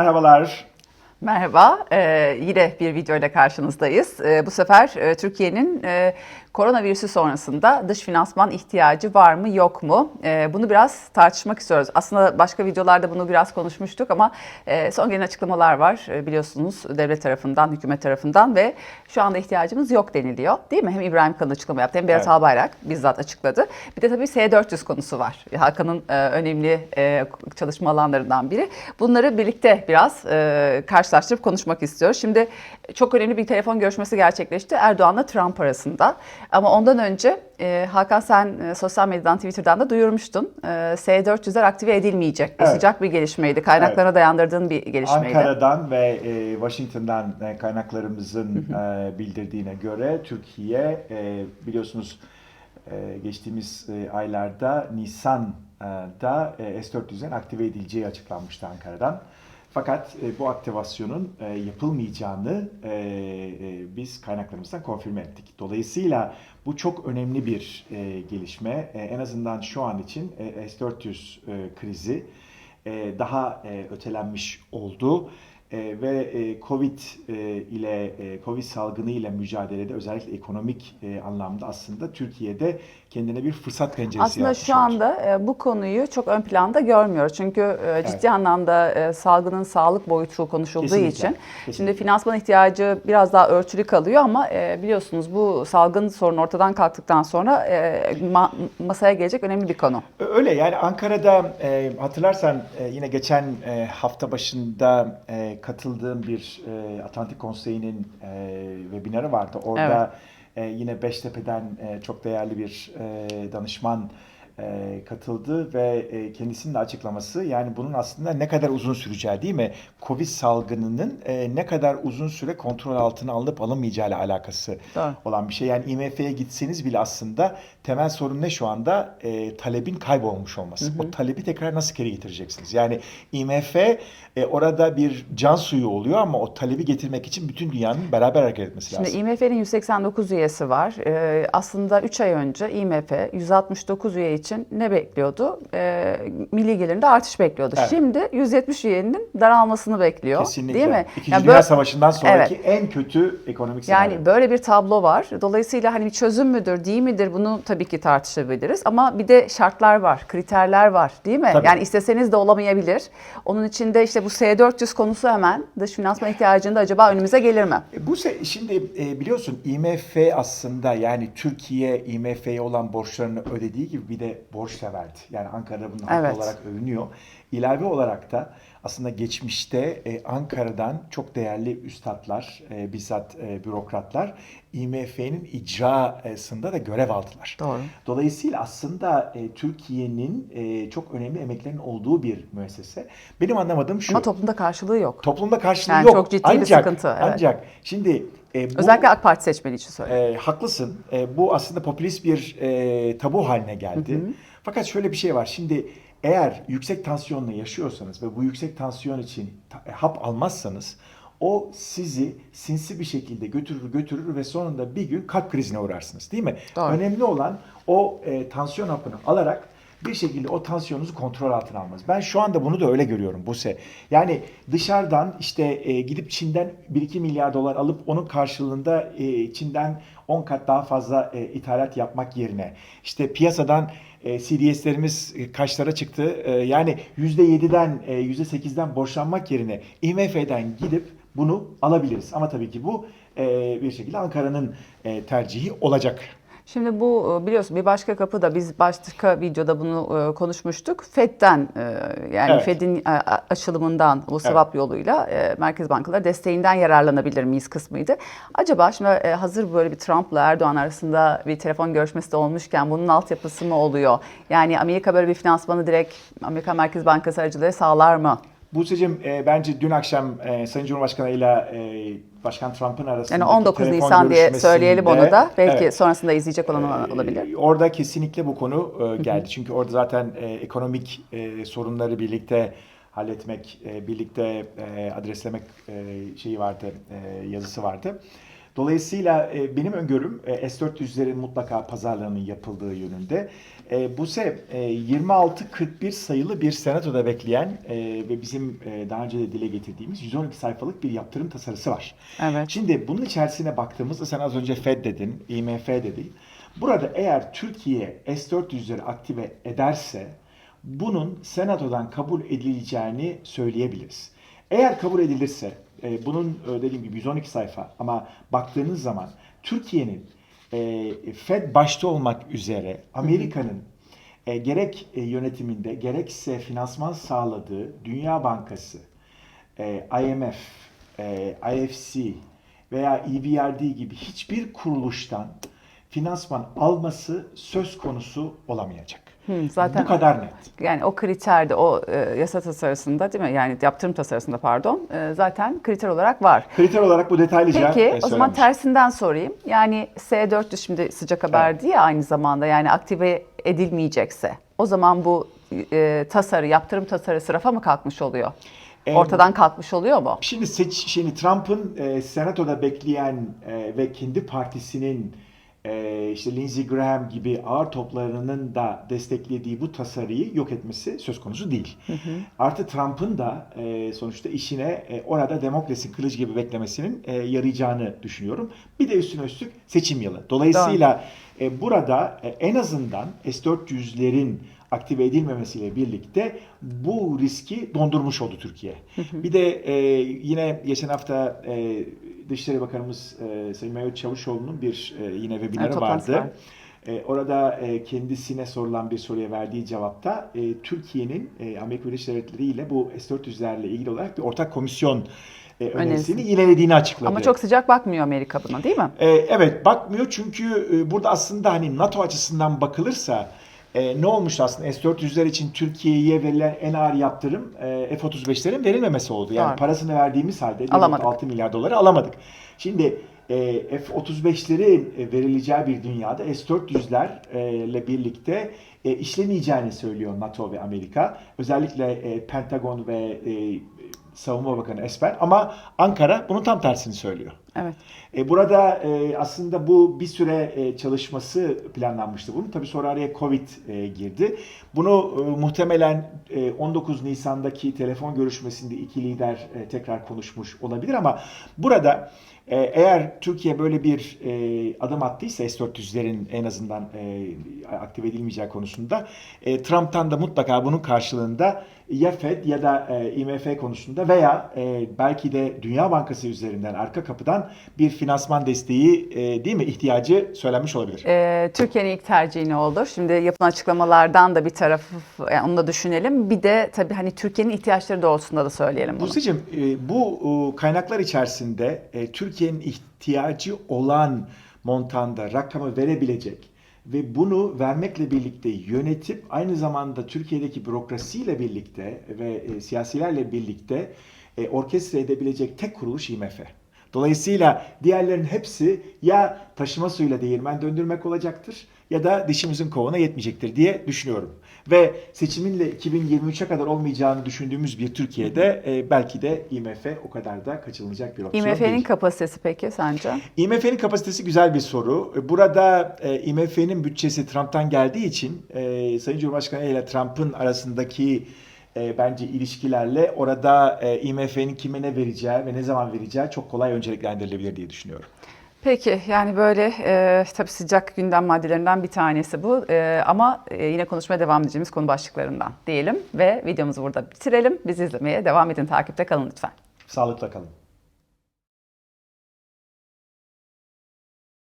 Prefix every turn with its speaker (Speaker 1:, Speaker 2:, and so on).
Speaker 1: Merhabalar.
Speaker 2: Merhaba, ee, yine bir videoyla karşınızdayız. Ee, bu sefer e, Türkiye'nin e, koronavirüsü sonrasında dış finansman ihtiyacı var mı yok mu? Ee, bunu biraz tartışmak istiyoruz. Aslında başka videolarda bunu biraz konuşmuştuk ama e, son gelen açıklamalar var e, biliyorsunuz devlet tarafından, hükümet tarafından ve şu anda ihtiyacımız yok deniliyor. Değil mi? Hem İbrahim Kalın açıklama yaptı hem Berat
Speaker 1: Evet.
Speaker 2: Albayrak bizzat açıkladı. Bir de tabii S-400 konusu var. Hakan'ın e, önemli e, çalışma alanlarından biri. Bunları birlikte biraz e, karşılaştırıp konuşmak istiyoruz. Şimdi çok önemli bir telefon görüşmesi gerçekleşti Erdoğan'la Trump arasında. Ama ondan önce e, Hakan sen e, sosyal medyadan, Twitter'dan da duyurmuştun. E, S-400'ler aktive edilmeyecek.
Speaker 1: Evet.
Speaker 2: sıcak bir gelişmeydi. Kaynaklarına dayandırdığın bir gelişmeydi.
Speaker 1: Ankara'dan ve e, Washington'dan e, kaynaklarımızın e, bildirdiğine göre Türkiye e, biliyorsunuz e, geçtiğimiz e, aylarda Nisan'da e, S-400'ün aktive edileceği açıklanmıştı Ankara'dan. Fakat e, bu aktivasyonun e, yapılmayacağını e, e, biz kaynaklarımızdan konfirme ettik. Dolayısıyla bu çok önemli bir e, gelişme. E, en azından şu an için e, S-400 e, krizi e, daha e, ötelenmiş oldu. E, ve e, Covid e, ile e, Covid salgını ile mücadelede özellikle ekonomik e, anlamda aslında Türkiye'de kendine bir fırsat penceresi
Speaker 2: Aslında şu anda e, bu konuyu çok ön planda görmüyoruz. Çünkü e, ciddi anlamda e, salgının sağlık boyutu konuşulduğu
Speaker 1: Kesinlikle,
Speaker 2: için.
Speaker 1: kesinlikle.
Speaker 2: Şimdi finansman ihtiyacı biraz daha örtülü kalıyor ama e, biliyorsunuz bu salgın sorunu ortadan kalktıktan sonra e, ma- masaya gelecek önemli bir konu.
Speaker 1: Öyle yani Ankara'da e, hatırlarsan e, yine geçen e, hafta başında e, katıldığım bir e, Atlantik Konseyi'nin e, webinarı vardı. Orada e, yine Beştepe'den e, çok değerli bir e, danışman e, katıldı ve e, kendisinin de açıklaması yani bunun aslında ne kadar uzun süreceği değil mi? Covid salgınının e, ne kadar uzun süre kontrol altına alınıp alınmayacağı ile alakası
Speaker 2: Doğru.
Speaker 1: olan bir şey. Yani IMF'ye gitseniz bile aslında temel sorun ne şu anda? E, talebin kaybolmuş olması. O talebi tekrar nasıl geri getireceksiniz? Yani IMF e, orada bir can suyu oluyor ama o talebi getirmek için bütün dünyanın beraber hareket etmesi
Speaker 2: Şimdi
Speaker 1: lazım.
Speaker 2: IMF'nin 189 üyesi var. E, aslında 3 ay önce IMF 169 üye için ne bekliyordu? E, milli gelirinde artış bekliyordu.
Speaker 1: Evet.
Speaker 2: Şimdi 170 üyenin daralmasını bekliyor.
Speaker 1: Kesinlikle.
Speaker 2: Değil mi?
Speaker 1: İkinci
Speaker 2: Yani
Speaker 1: Dünya
Speaker 2: böyle-
Speaker 1: Savaşı'ndan sonraki en kötü ekonomik senaryo.
Speaker 2: Yani böyle bir tablo var. Dolayısıyla hani çözüm müdür, değil midir bunu tabii ki tartışabiliriz. Ama bir de şartlar var, kriterler var değil mi?
Speaker 1: Tabii.
Speaker 2: Yani isteseniz de olamayabilir. Onun içinde işte bu S-400 konusu hemen dış finansman ihtiyacında acaba önümüze gelir mi?
Speaker 1: E, Bu şimdi e, biliyorsun IMF aslında yani Türkiye IMF'ye olan borçlarını ödediği gibi bir de borç da verdi. Yani Ankara'da bunun haklı
Speaker 2: Evet.
Speaker 1: olarak övünüyor. İlave olarak da aslında geçmişte e, Ankara'dan çok değerli üstadlar, e, bizzat e, bürokratlar IMF'nin icrasında da görev aldılar.
Speaker 2: Doğru.
Speaker 1: Dolayısıyla aslında e, Türkiye'nin e, çok önemli emeklerinin olduğu bir müessese. Benim anlamadığım şu.
Speaker 2: Ama toplumda karşılığı yok.
Speaker 1: Toplumda karşılığı
Speaker 2: Yani
Speaker 1: yok.
Speaker 2: çok ciddi bir
Speaker 1: ancak,
Speaker 2: sıkıntı, evet.
Speaker 1: Ancak şimdi e, bu,
Speaker 2: Özellikle AK Parti seçmeni için söylüyorum.
Speaker 1: e, haklısın. E, bu aslında popülist bir e, tabu haline geldi. Fakat şöyle bir şey var. Şimdi eğer yüksek tansiyonla yaşıyorsanız ve bu yüksek tansiyon için e, hap almazsanız o sizi sinsi bir şekilde götürür götürür ve sonunda bir gün kalp krizine uğrarsınız değil mi?
Speaker 2: Doğru.
Speaker 1: Önemli olan o e, tansiyon hapını alarak bir şekilde o tansiyonunuzu kontrol altına almanız. Ben şu anda bunu da öyle görüyorum Buse. Yani dışarıdan işte e, gidip Çin'den 1-2 milyar dolar alıp onun karşılığında e, Çin'den 10 kat daha fazla e, ithalat yapmak yerine işte piyasadan e, CDS'lerimiz e, kaçlara çıktı? E, yani %7'den e, %8'den borçlanmak yerine IMF'den gidip bunu alabiliriz. Ama tabii ki bu e, bir şekilde Ankara'nın e, tercihi olacak.
Speaker 2: Şimdi bu e, biliyorsun bir başka kapı da biz başka videoda bunu e, konuşmuştuk. FED'den e, yani
Speaker 1: Evet.
Speaker 2: FED'in açılımından bu swap yoluyla e, merkez bankaları desteğinden yararlanabilir miyiz kısmıydı. Acaba şimdi hazır böyle bir Trump'la Erdoğan arasında bir telefon görüşmesi de olmuşken bunun altyapısı mı oluyor? Yani Amerika böyle bir finansmanı direkt Amerika Merkez Bankası aracılığıyla sağlar mı?
Speaker 1: Buse'cim e, bence dün akşam e, Sayın Cumhurbaşkanı ile Başkan Trump'ın arasında
Speaker 2: Yani 19 Nisan diye söyleyelim onu da. Belki
Speaker 1: Evet.
Speaker 2: sonrasında izleyecek olan olabilir.
Speaker 1: Ee, Orada kesinlikle bu konu e, geldi. Çünkü orada zaten e, ekonomik e, sorunları birlikte halletmek, birlikte adreslemek şeyi vardı, yazısı vardı. Dolayısıyla e, benim öngörüm e, S-400'lerin mutlaka pazarlığının yapıldığı yönünde. E, bu ise e, 26-41 sayılı bir senatoda bekleyen e, ve bizim e, daha önce de dile getirdiğimiz 112 sayfalık bir yaptırım tasarısı var.
Speaker 2: Evet.
Speaker 1: Şimdi bunun içerisine baktığımızda sen az önce Fed dedin, IMF dedin. Burada eğer Türkiye S-400'leri aktive ederse bunun senatodan kabul edileceğini söyleyebiliriz. Eğer kabul edilirse e, bunun e, dediğim gibi 112 sayfa ama baktığınız zaman Türkiye'nin e, Fed başta olmak üzere Amerika'nın e, gerek e, yönetiminde gerekse finansman sağladığı Dünya Bankası, e, IMF, e, IFC veya EBRD gibi hiçbir kuruluştan finansman alması söz konusu olamayacak.
Speaker 2: Hı, zaten
Speaker 1: Bu kadar net.
Speaker 2: yani o kriterde o e, yasa tasarısında değil mi? Yani yaptırım tasarısında pardon. e, zaten kriter olarak var.
Speaker 1: Kriter olarak bu detaylıca
Speaker 2: Peki
Speaker 1: e,
Speaker 2: o zaman tersinden sorayım. Yani S400 şimdi sıcak haber diye aynı zamanda yani aktive edilmeyecekse o zaman bu e, tasarı, yaptırım tasarısı rafa mı kalkmış oluyor? Ortadan kalkmış oluyor mu?
Speaker 1: Şimdi seç, şimdi Trump'ın e, senatoda bekleyen e, ve kendi partisinin e, işte Lindsey Graham gibi ağır toplarının da desteklediği bu tasarıyı yok etmesi söz konusu değil. Artı Trump'ın da e, sonuçta işine e, orada demokrasi kılıç gibi beklemesinin e, yarayacağını düşünüyorum. Bir de üstüne üstlük seçim yılı. Dolayısıyla e, burada e, en azından S-400'lerin aktive edilmemesiyle birlikte bu riski dondurmuş oldu Türkiye. Bir de e, yine geçen hafta e, Dışişleri Bakanımız e, Sayın Mehmet Çavuşoğlu'nun bir e, yine webinarı
Speaker 2: toplantısı
Speaker 1: vardı.
Speaker 2: var.
Speaker 1: E, orada e, kendisine sorulan bir soruya verdiği cevapta e, Türkiye'nin e, Amerika Birleşik Devletleri ile bu S-400'lerle ilgili olarak bir ortak komisyon e, önerisini ilerlediğini açıkladı.
Speaker 2: Ama çok sıcak bakmıyor Amerika buna değil mi?
Speaker 1: Ee, evet bakmıyor çünkü e, burada aslında hani NATO açısından bakılırsa e, ne olmuş aslında S-400'ler için Türkiye'ye verilen en ağır yaptırım e, F-35'lerin verilmemesi oldu. Yani
Speaker 2: Doğru.
Speaker 1: parasını verdiğimiz halde
Speaker 2: Alamadık.
Speaker 1: 6 milyar doları alamadık. Şimdi e, F-35'lerin e, verileceği bir dünyada S-400'lerle birlikte e, işlemeyeceğini söylüyor NATO ve Amerika. Özellikle e, Pentagon ve e, Savunma Bakanı Esper ama Ankara bunun tam tersini söylüyor.
Speaker 2: Evet.
Speaker 1: E, Burada e, aslında bu bir süre e, çalışması planlanmıştı bunun. Tabii sonra araya Covid e, girdi. Bunu e, muhtemelen e, 19 Nisan'daki telefon görüşmesinde iki lider e, tekrar konuşmuş olabilir ama burada eğer Türkiye böyle bir e, adım attıysa S-400'lerin en azından e, aktive edilmeyeceği konusunda e, Trump'tan da mutlaka bunun karşılığında ya Fed ya da e, IMF konusunda veya e, belki de Dünya Bankası üzerinden arka kapıdan bir finansman desteği e, değil mi ihtiyacı söylenmiş olabilir.
Speaker 2: Ee, Türkiye'nin ilk tercihi ne olur? Şimdi yapılan açıklamalardan da bir tarafı yani onu da düşünelim. Bir de tabii hani Türkiye'nin ihtiyaçları doğrultusunda da söyleyelim bunu.
Speaker 1: Buse'cim e, bu e, kaynaklar içerisinde e, Türkiye'nin ihtiyacı olan montanda rakamı verebilecek ve bunu vermekle birlikte yönetip aynı zamanda Türkiye'deki bürokrasiyle birlikte ve e, siyasilerle birlikte e, orkestra edebilecek tek kuruluş IMF. Dolayısıyla diğerlerin hepsi ya taşıma suyla değirmen döndürmek olacaktır ya da dişimizin kovana yetmeyecektir diye düşünüyorum. Ve seçiminle 2023'e kadar olmayacağını düşündüğümüz bir Türkiye'de e, belki de IMF o kadar da kaçınılacak bir opsiyon
Speaker 2: IMF'nin
Speaker 1: değil.
Speaker 2: kapasitesi peki sence?
Speaker 1: IMF'nin kapasitesi güzel bir soru. Burada e, IMF'nin bütçesi Trump'tan geldiği için e, Sayın Cumhurbaşkanı ile Trump'ın arasındaki e, bence ilişkilerle orada e, IMF'nin kime ne vereceği ve ne zaman vereceği çok kolay önceliklendirilebilir diye düşünüyorum.
Speaker 2: Peki yani böyle e, tabii sıcak gündem maddelerinden bir tanesi bu E, ama e, yine konuşmaya devam edeceğimiz konu başlıklarından diyelim ve videomuzu burada bitirelim. Bizi izlemeye devam edin takipte kalın lütfen.
Speaker 1: Sağlıkla kalın.